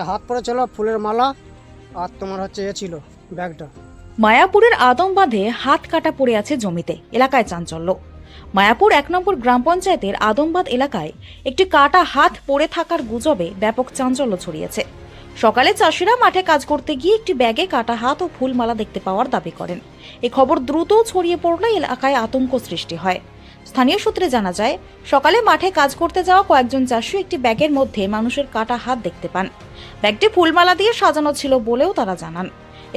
একটা হাত পরে ছিল ফুলের মালা, আর তোমার হচ্ছে এ ছিল ব্যাগটা। মায়াপুরের আদম আদমবাঁধে হাত কাটা পড়ে আছে জমিতে, এলাকায় চাঞ্চল্য। মায়াপুর এক নম্বর গ্রাম পঞ্চায়েতের আদমবাদ এলাকায় একটি কাটা হাত পড়ে থাকার গুজবে ব্যাপক চাঞ্চল্য ছড়িয়েছে। সকালে চাষিরা মাঠে কাজ করতে গিয়ে একটি ব্যাগে কাটা হাত ও ফুলমালা দেখতে পাওয়ার দাবি করেন। এ খবর দ্রুত ছড়িয়ে পড়লে এলাকায় আতঙ্ক সৃষ্টি হয়। স্থানীয় সূত্রে জানা যায়, সকালে মাঠে কাজ করতে যাওয়া কয়েকজন চাষি একটি ব্যাগের মধ্যে মানুষের কাটা হাত দেখতে পান। ব্যাগটি ফুলমালা দিয়ে সাজানো ছিল বলেও তারা জানান।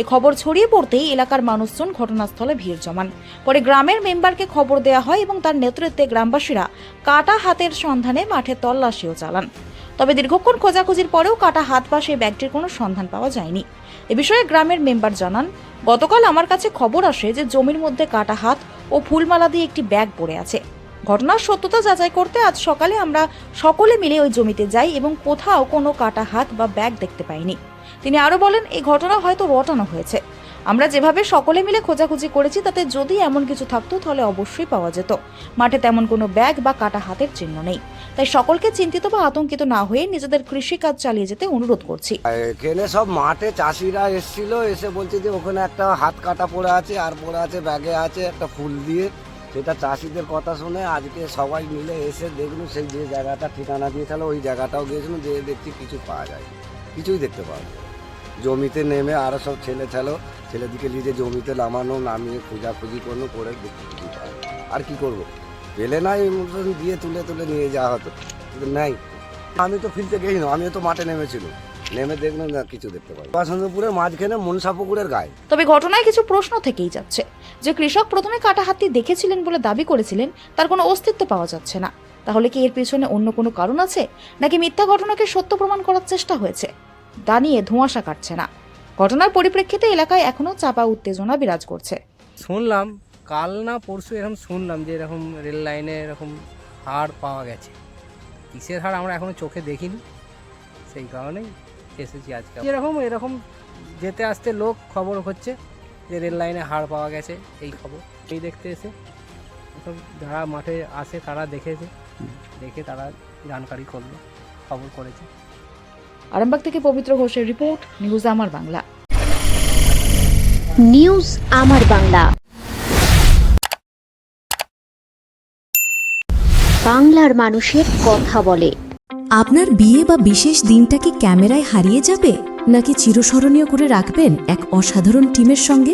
এ খবর ছড়িয়ে পড়তেই এলাকার মানুষজন ঘটনাস্থলে ভিড় জমান। পরে গ্রামের মেম্বারকে খবর দেওয়া হয় এবং তার নেতৃত্বে গ্রামবাসীরা কাটা হাতের সন্ধানে মাঠে তল্লাশিও চালান। তবে দীর্ঘক্ষণ খোঁজাখুঁজির পরেও কাটা হাত বা সেই ব্যাগটির কোনো সন্ধান পাওয়া যায়নি। এ বিষয়ে গ্রামের মেম্বার জানান, গতকাল আমার কাছে খবর আসে যে জমির মধ্যে কাটা হাত ও ফুলমালা দিয়ে একটি ব্যাগ পড়ে আছে। ঘটনার সত্যতা যাচাই করতে আজ সকালে আমরা সকলে মিলে ওই জমিতে যাই এবং কোথাও কোনো কাটা হাত বা ব্যাগ দেখতে পাইনি। তিনি আরও বলেন, এই ঘটনা হয়তো রটানো হয়েছে। আমরা যেভাবে সকলে মিলে খোঁজাখুঁজি করেছি, তাতে যদি এমন কিছু থাকতো, তাহলে অবশ্যই পাওয়া যেত। মাঠে তেমন কোনো ব্যাগ বা কাটা হাতের চিহ্ন নেই। তাই সকলকে চিন্তিত বা আতঙ্কিত না হয়ে নিজেদের কৃষিকাজ চালিয়ে যেতে অনুরোধ করছি। এখানে সব মাঠে চাষিরা এসেছিল, এসে বলছে যে ওখানে একটা হাত কাটা পড়ে আছে, আর পড়ে আছে, ব্যাগে আছে একটা ফুল দিয়ে। সেটা চাষিদের কথা শুনে আজকে সবাই মিলে এসে দেখল, সেই যে জায়গাটা ঠিকানা দিয়েছিল, ওই জায়গাটাও গিয়েছিল, যে দেখছি কিছু পাওয়া যায়। কিছুই দেখতে পাওয়া যায় জমিতে নেমে আরও সব ছেলে ছেলো, ছেলেদিকে যে জমিতে নামানো, নামিয়ে খোঁজাখুঁজি করল করে। আর কি করব? পেলে না এই মতন দিয়ে তুলে তুলে নিয়ে যাওয়া হতো। নাই। আমি তো ফিরতে গেছি না, আমিও তো মাঠে নেমেছিল। নেমে দেখলাম না, কিছু দেখতে পাই বাসন্তপুরের মাঝখানে মনসা পুকুরের গায়ে। তবে ঘটনায় কিছু প্রশ্ন থেকেই যাচ্ছে। যে কৃষক প্রথমে কাটা হাতটি দেখেছিলেন বলে দাবি করেছিলেন, তার কোনো অস্তিত্ব পাওয়া যাচ্ছে না। তাহলে কি এর পিছনে অন্য কোনো কারণ আছে? নাকি মিথ্যা ঘটনাকে সত্য প্রমাণ করার চেষ্টা হয়েছে? নিয়ে ধোঁয়াশা কাটছে না। ঘটনার পরিপ্রেক্ষিতে এলাকায় এখনও চাপা উত্তেজনা বিরাজ করছে। শুনলাম, কাল না পরশু এরকম শুনলাম যে এরকম রেল লাইনে এরকম হাড় পাওয়া গেছে। কিসের হাড় আমরা এখনও চোখে দেখিনি, সেই কারণেই এসেছি আজকে। এরকম এরকম যেতে আসতে লোক খবর হচ্ছে যে রেল লাইনে হাড় পাওয়া গেছে, এই খবর। এই দেখতে এসে এসব যারা মাঠে আসে তারা দেখেছে, দেখে তারা জানকারি করল, খবর করেছে। আরামবাগ থেকে পবিত্র ঘোষের রিপোর্ট নিউজ আমার বাংলা। নিউজ আমার বাংলা। বাংলার মানুষের কথা বলে। আপনার বিয়ে বা বিশেষ দিনটা কি ক্যামেরায় হারিয়ে যাবে নাকি চিরস্মরণীয় করে রাখবেন এক অসাধারণ টিমের সঙ্গে?